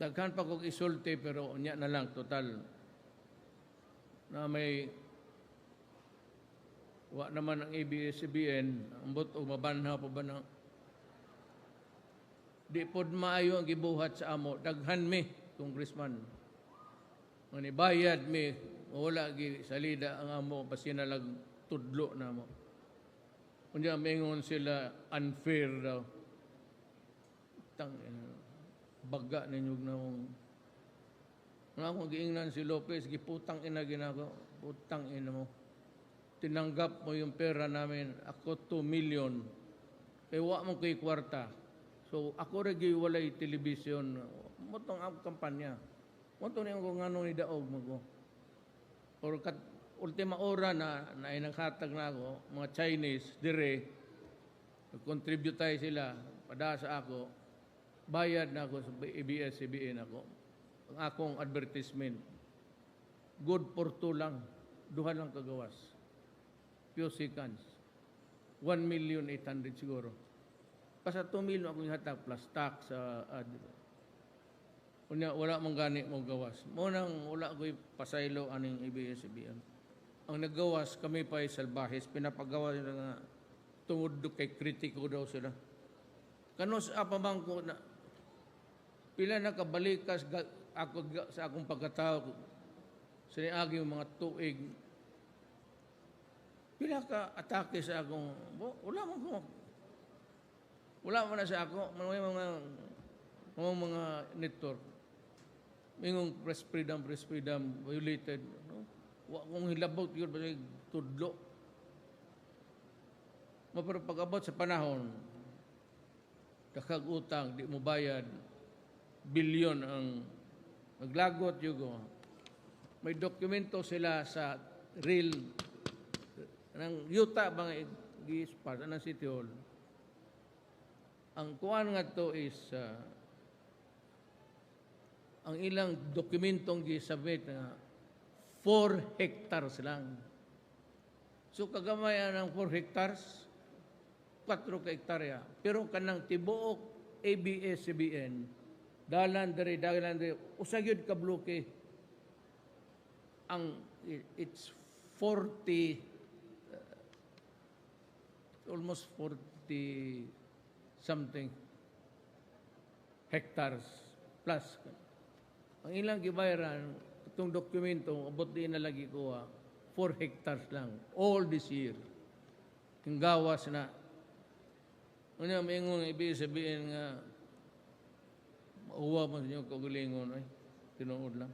Daghan pa kong isulti pero unya na lang total. Na may wa naman ang ABS-CBN ambot o mabanha pa ba ng di pod maayo ang gibuhat sa amo. Daghan mi congressman. Mani bayad mi wala gi salida ang amo pasinalag tudlo na mo. Kunya mingon sila unfair daw. Tang baga ninyo na mong akong giingnan si Lopez, giputang ina ginako, putang ina mo. Tinanggap mo yung pera namin, ako 2 million. Kaya wa mo kay kwarta. So ako rin giwalay television. Motong ang kampanya. Motong niya ko nga nung idaog mo ko. Or kat, ultima ora na, na inanghatag na ako, mga Chinese, dire, nag-contribute tayo sila, pada sa ako, bayad na ako sa ABS-CBN ako. Ang akong advertisement, good for two lang, duha lang kagawas. Few seconds. 1 million 800 siguro. Basta 2 million akong ihatag plus tax sa ad. Unya, wala mong gani mong gawas. Munang wala ko pasaylo aning ABS-CBN. Ang naggawas, kami pa ay salbahis, pinapagawa nila nga tungod kay kritiko daw sila. Kanos apa man ko na pila na kabalikas ako sa akong pagkatao sa niagi yung mga tuig. Pila ka atake sa akong wa- wala man ko. Wala man na sa ako. Mga mga mga, mga network. Mingong press freedom press freedom violated no? wa kong hilabot yun basta tudlo. Maparo pag-abot sa panahon, dakag utang, di mo bayad, bilyon ang maglagot yugo. May dokumento sila sa real ng yuta bang gi-spart ng City Hall. Ang kuan nga to is uh, ang ilang dokumentong gi-submit nga 4 hectares lang. So kagamayan ng 4 hectares, 4 ka hektarya. Pero kanang tibuok ABS-CBN, dalan diri dalan diri. Usagyud ka bloke. Ang it's 40 uh, almost 40 something hectares plus. Ang ilang gibayaran itong dokumento abot din na lagi ko 4 hectares lang all this year. Yung gawas na. Unya may ingon ibig sabihin nga mauwa mo sa inyo kagalingon ay tinuod lang.